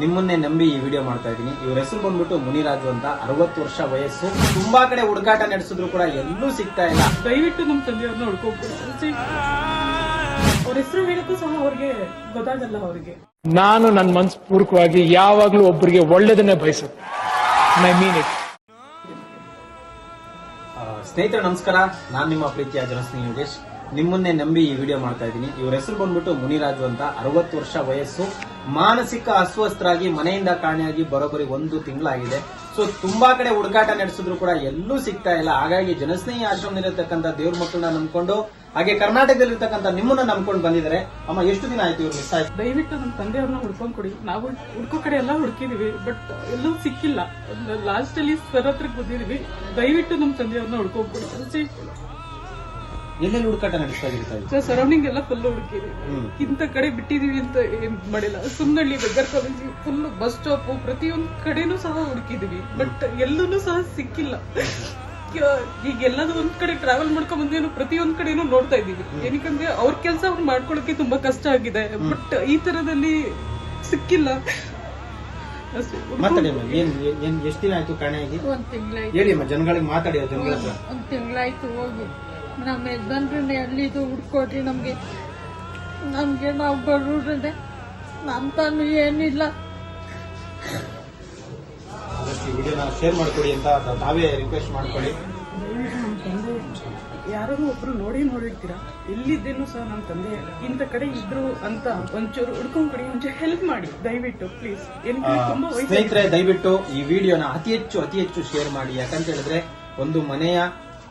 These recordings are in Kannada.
ನಿಮ್ಮನ್ನೇ ನಂಬಿ ಈ ವಿಡಿಯೋ ಮಾಡ್ತಾ ಇದ್ದೀನಿ. ಇವ್ರ ಹೆಸರು ಬಂದ್ಬಿಟ್ಟು ಮುನಿರಾಜು ಅಂತ ಅರವತ್ತು ವರ್ಷ ವಯಸ್ಸು. ತುಂಬಾ ಕಡೆ ಹುಡುಕಾಟ ನಡೆಸಿದ್ರು ಕೂಡ ಎಲ್ಲೂ ಸಿಗ್ತಾ ಇಲ್ಲ. ದಯವಿಟ್ಟು ನಮ್ಮ ತಂದೆಯವ್ರನ್ನ ಅವ್ರ ಹೆಸರು ಹೇಳಕ್ಕೂ ಸಹ ಅವ್ರಿಗೆ ಗೊತ್ತಾಗಲ್ಲ ಅವ್ರಿಗೆ. ನಾನು ನನ್ನ ಮನಸ್ಪೂರ್ವಕವಾಗಿ ಯಾವಾಗ್ಲೂ ಒಬ್ಬರಿಗೆ ಒಳ್ಳೇದನ್ನೇ ಬಯಸುತ್ತೆ ಐ ಮೀನ್ ಇಟ್ ಸ್ನೇಹಿತರು ಸ್ನೇಹಿತರೆ ನಮಸ್ಕಾರ. ನಾನು ನಿಮ್ಮ ಪ್ರೀತಿಯ ಜನಸ್ನೇಹಿ ಯೋಗೇಶ್. ನಿಮ್ಮನ್ನೇ ನಂಬಿ ಈ ವಿಡಿಯೋ ಮಾಡ್ತಾ ಇದ್ದೀನಿ. ಇವ್ರ ಹೆಸರು ಬಂದ್ಬಿಟ್ಟು ಮುನಿರಾಜು ಅಂತ. ಅರವತ್ತು ವರ್ಷ ವಯಸ್ಸು. ಮಾನಸಿಕ ಅಸ್ವಸ್ಥರಾಗಿ ಮನೆಯಿಂದ ಕಾಣೆಯಾಗಿ ಬರೋಬ್ಬರಿ ಒಂದು ತಿಂಗಳಾಗಿದೆ. ಸೊ ತುಂಬಾ ಕಡೆ ಹುಡುಕಾಟ ನಡೆಸಿದ್ರು ಕೂಡ ಎಲ್ಲೂ ಸಿಗ್ತಾ ಇಲ್ಲ. ಹಾಗಾಗಿ ಜನಸ್ನೇಹಿ ಆಶ್ರಮದಲ್ಲಿರ್ತಕ್ಕಂಥ ದೇವ್ರ ಮಕ್ಕಳನ್ನ ನಂಬ್ಕೊಂಡು, ಹಾಗೆ ಕರ್ನಾಟಕದಲ್ಲಿರ್ತಕ್ಕಂಥ ನಿಮ್ಮನ್ನ ನಂಬ್ಕೊಂಡು ಬಂದಿದ್ದಾರೆ. ಅಮ್ಮ, ಎಷ್ಟು ದಿನ ಆಯ್ತು ಇವ್ರು ಮಿಸ್ ಆಯ್ತು ದಯವಿಟ್ಟು ನಮ್ಮ ತಂದೆಯವ್ರನ್ನ ಹುಡ್ಕೊಂಡ್ ಕೊಡಿ. ನಾವು ಹುಡ್ಕೋ ಕಡೆ ಎಲ್ಲ ಹುಡುಕಿದೀವಿ ಬಟ್ ಎಲ್ಲೂ ಸಿಕ್ಕಿಲ್ಲ. ಲಾಸ್ಟ್ ಅಲ್ಲಿ ಸರ್ ಹತ್ರಕ್ಕೆ ಬಂದಿದೀವಿ. ದಯವಿಟ್ಟು ನಮ್ಮ ತಂದೆಯವ್ರನ್ನ ಹುಡ್ಕೊಂಡ್ ಕೊಡಿ. ಎಲ್ಲೆಲ್ಲಿ ಹುಡುಕಾಟ ನಡೆಸ್ತಾ ಇರ್ತಾ ಸೊ ಸರೌಂಡಿಂಗ್ ಎಲ್ಲ ಫುಲ್ ಹುಡುಕಿದೆ. ಇಂತ ಇಂಥ ಕಡೆ ಬಿಟ್ಟಿದೀವಿ ಅಂತ ಏನ್ ಮಾಡಿಲ್ಲ. Sumanahalli beggar college full bus stop ಪ್ರತಿಯೊಂದ್ ಕಡೆನೂ ಸಹ ಹುಡುಕಿದೀವಿ. ಬಟ್ ಎಲ್ಲೂ ಸಹ ಸಿಕ್ಕಿಲ್ಲ. ಈಗ ಎಲ್ಲದೂ ಒಂದ್ ಕಡೆ ಟ್ರಾವೆಲ್ ಮಾಡ್ಕೊಂಡ್ ಬಂದೇನು ಪ್ರತಿಯೊಂದ್ ಕಡೆನೂ ನೋಡ್ತಾ ಇದೀವಿ. ಏನಕ್ಕಂದ್ರೆ ಅವ್ರ ಕೆಲಸ ಅವ್ರು ಮಾಡ್ಕೊಳಕ್ಕೆ ತುಂಬಾ ಕಷ್ಟ ಆಗಿದೆ. ಬಟ್ ಈ ತರದಲ್ಲಿ ಸಿಕ್ಕಿಲ್ಲ. ಮಾತಾಡಿ ಏನ್ ಏನ್ ಎಷ್ಟು ದಿನ ಆಯ್ತು ಕಣೆ ಆಗಿ? ತಿಂಗಳಾಯ್ತು ಹೇಳಿ ಜನಗಳಿಗೆ ಮಾತಾಡಿ ಆ ಜನಗಳ ಹತ್ರ. ಒಂದ್ ತಿಂಗಳಾಯ್ತು ಹೋಗಿ. ನಮ್ಮ ಯಜಮಾನ್ರನ್ನ ಎಲ್ಲಿದು ಹುಡ್ಕೊಟ್ರಿ ನಮಗೆ. ನಮಗೆ ನಾವು ಬಡವ್ರೆ ನಮ್ಮ ತಾನು ಏನಿಲ್ಲ ಈ ವಿಡಿಯೋನ ಶೇರ್ ಮಾಡ್ಕೊಡಿ ಅಂತ ತಾವೇ ರಿಕ್ವೆಸ್ಟ್ ಮಾಡ್ಕೊಳ್ಳಿ ದಯವಿಟ್ಟು ನಮ್ಮ ತಂದೆ ಯಾರು ಒಬ್ರು ನೋಡಿ ನೋಡಿರ್ತೀರಾ? ಎಲ್ಲಿದ್ದೇನು ಸಹ ನಮ್ಮ ತಂದೆ ಇಂಥ ಕಡೆ ಇದ್ರು ಅಂತ ಒಂಚೂರು ಹುಡ್ಕೊಂಡ್ಬಿಡಿ ಮುಂಚೆ ಒಂಚೂರು ಹೆಲ್ಪ್ ಮಾಡಿ. ದಯವಿಟ್ಟು ಪ್ಲೀಸ್ ಆ, ತುಂಬಾ ವಯಸ್ಸು ಸ್ನೇಹಿತರೆ ದಯವಿಟ್ಟು ಈ ವಿಡಿಯೋನ ಅತಿ ಹೆಚ್ಚು ಅತಿ ಹೆಚ್ಚು ಶೇರ್ ಮಾಡಿ. ಯಾಕಂತ ಹೇಳಿದ್ರೆ ಒಂದು ಮನೆಯ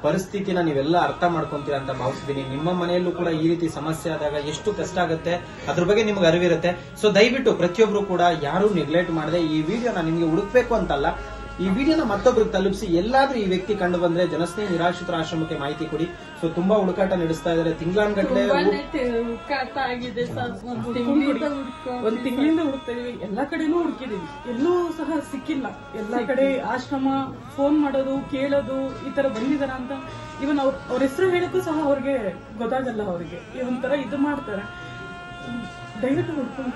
ಪರಿಸ್ಥಿತಿನ ನೀವೆಲ್ಲ ಅರ್ಥ ಮಾಡ್ಕೊಂತೀರಾ ಅಂತ ಭಾವಿಸ್ತೀನಿ. ನಿಮ್ಮ ಮನೆಯಲ್ಲೂ ಕೂಡ ಈ ರೀತಿ ಸಮಸ್ಯೆ ಆದಾಗ ಎಷ್ಟು ಕಷ್ಟ ಆಗುತ್ತೆ, ಅದ್ರ ಬಗ್ಗೆ ನಿಮ್ಗೆ ಅರಿವಿರುತ್ತೆ. ಸೊ ದಯವಿಟ್ಟು ಪ್ರತಿಯೊಬ್ರು ಕೂಡ ಯಾರು ನೆಗ್ಲೆಕ್ಟ್ ಮಾಡದೆ ಈ ವಿಡಿಯೋನ ನಿಮ್ಗೆ ಹುಡುಕ್ಬೇಕು ಅಂತಲ್ಲ ಈ ವಿಡಿಯೋನ ಮತ್ತೊಬ್ರಿಗೆ ತಲುಪಿಸಿ ಎಲ್ಲಾದ್ರೂ ಈ ವ್ಯಕ್ತಿ ಕಂಡು ಬಂದ್ರೆ ಜನಸ್ನೇಹಿ ನಿರಾಶ್ರಿತರ ಆಶ್ರಮಕ್ಕೆ ಮಾಹಿತಿ ಕೊಡಿ. ಸೊ ತುಂಬಾ ಹುಡುಕಾಟ ನಡೆಸ್ತಾ ಇದಾರೆ ತಿಂಗಳಾನ್ಗಟ್ಲೆ ಗಟ್ಟಲೆ ತಿ- ಹುಡುಕಾಟ ಆಗಿದೆ ಸರ್. ಒಂದ್ ತಿಂಗಳಿಂದ ಒಂದ್ ತಿಂಗಳಿಂದ ಎಲ್ಲಾ ಕಡೆನೂ ಹುಡುಕಿದೀವಿ. ಎಲ್ಲೂ ಸಹ ಸಿಕ್ಕಿಲ್ಲ. ಎಲ್ಲಾ ಕಡೆ ಆಶ್ರಮ ಫೋನ್ ಮಾಡೋದು ಕೇಳೋದು ಈ ತರ ಬಂದಿದಾರ ಅಂತ. ಇವನ್ ಅವ್ರ ಅವ್ರ ಹೆಸರು ಹೇಳಕ್ಕೂ ಸಹ ಅವ್ರಿಗೆ ಗೊತ್ತಾಗಲ್ಲ ಅವ್ರಿಗೆ. ತರ ಇದು ಮಾಡ್ತಾರೆ. ದಯವಿಟ್ಟು ಹುಡ್ಕೊಂಡು.